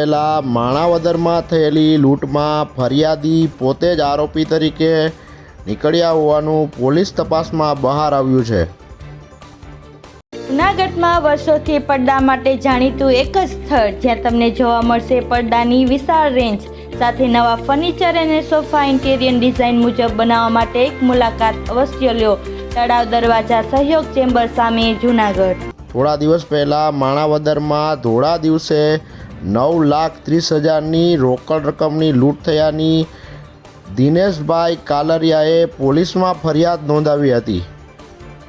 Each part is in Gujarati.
પહેલા માણાવદરમાં થયેલી લૂંટમાં ફરિયાદી પોતે જ આરોપી તરીકે નીકળ્યા હોવાનું પોલીસ તપાસમાં બહાર આવ્યું છે. જૂનાગઢમાં વર્ષોથી પડદા માટે જાણીતું એક જ સ્થળ જ્યાં તમને જોવા મળશે પડદાની વિશાળ રેન્જ સાથે નવા ફર્નિચર અને સોફા ઇન્ટેરિયર ડિઝાઇન મુજબ બનાવવા માટે એક મુલાકાત અવશ્ય લ્યો તળાવ દરવાજા સહયોગ ચેમ્બર સામે જૂનાગઢ. થોડા દિવસ પહેલાં માણાવદરમાં ધોળા દિવસે નવ લાખ ત્રીસ હજારની રોકડ રકમની લૂંટ થયાની દિનેશભાઈ કાલરિયાએ પોલીસમાં ફરિયાદ નોંધાવી હતી,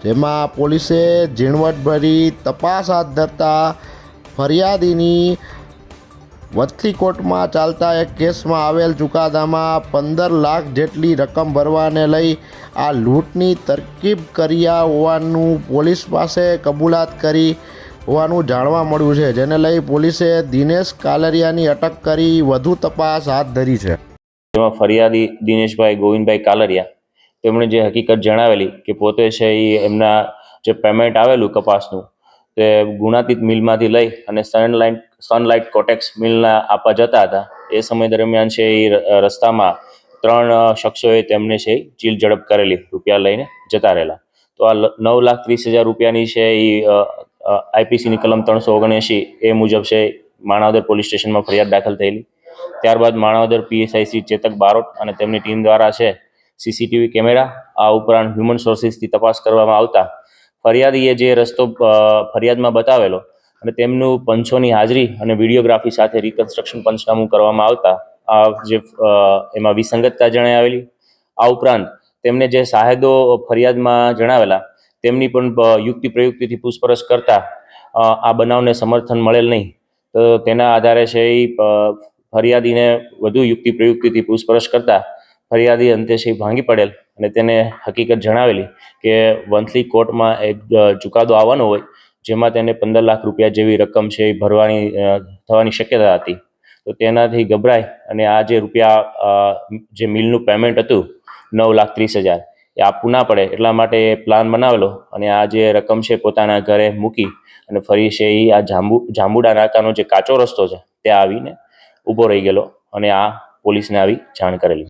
જેમાં પોલીસે ઝીણવટભરી તપાસ હાથ ધરતા ફરિયાદીની વતલી કોર્ટમાં ચાલતા એક કેસમાં આવેલ ચુકાદામાં પંદર લાખ જેટલી રકમ ભરવાને લઈ આ લૂંટની તરકીબ કર્યા હોવાનું પોલીસ પાસે કબૂલાત કરી હોવાનું જાણવા મળ્યું છે, જેને લઈ પોલીસે દિનેશ કાલરિયાની અટક કરી વધુ તપાસ હાથ ધરી છે. જેમાં ફરિયાદી દિનેશભાઈ ગોવિંદભાઈ કાલરિયા, તેમણે જે હકીકત જણાવેલી કે પોતે છે એ એમના જે પેમેન્ટ આવેલું કપાસનું, તે ગુણાતીત મિલમાંથી લઈ અને સનલાઇટ સનલાઇટ કોટેક્સ મિલના આપવા જતા હતા. એ સમય દરમિયાન છે એ રસ્તામાં ત્રણ શખ્સોએ તેમને છે ચીલ ઝડપ કરેલી, રૂપિયા લઈને જતા રહેલા. તો આ નવ લાખ ત્રીસ હજાર રૂપિયાની છે એ આઈપીસીની કલમ ત્રણસો ઓગણએંશી એ મુજબ છે માણાવદર પોલીસ સ્ટેશનમાં ફરિયાદ દાખલ થયેલી. ત્યારબાદ માણાવદર પીએસઆઈસી ચેતક બારોટ અને તેમની ટીમ દ્વારા છે સીસીટીવી કેમેરા, આ ઉપરાંત હ્યુમન સોર્સિસથી તપાસ કરવામાં આવતા ફરિયાદીએ જે રસ્તો ફરિયાદમાં બતાવેલો અને તેમનું પંચોની હાજરી અને વિડીયોગ્રાફી સાથે રિકન્સ્ટ્રક્શન પંચનામું કરવામાં આવતા, આ જે એમાં વિસંગતતા જણાઈ આવેલી. આ ઉપરાંત તેમને જે સાહેદો ફરિયાદમાં જણાવેલા તેમની પણ યુક્તિ પ્રયુક્તિથી પૂછપરછ કરતા આ બનાવને સમર્થન મળેલ નહીં. તો તેના આધારે છે એ ફરિયાદીને વધુ યુક્તિ પ્રયુક્તિથી પૂછપરછ કરતા, ફરિયાદી અંતે છે ભાંગી પડેલ અને તેને હકીકત જણાવેલી કે વંથલી કોર્ટમાં એક ચુકાદો આવવાનો હોય, જેમાં તેને પંદર લાખ રૂપિયા જેવી રકમ છે એ ભરવાની થવાની શક્યતા હતી. તો તેનાથી ગભરાય અને આ જે રૂપિયા જે મિલનું પેમેન્ટ હતું, નવ લાખ ત્રીસ હજાર. એ આપવું ના પડે. એટલા માટે એ પ્લાન બનાવેલો અને આ જે રકમ છે પોતાના ઘરે મૂકી અને ફરી છે એ આ જાંબુ, જાંબુડા નાકાનો જે કાચો રસ્તો છે, ત્યાં આવીને ઊભો રહી ગયેલો અને આ પોલીસને આવી જાણ કરેલી.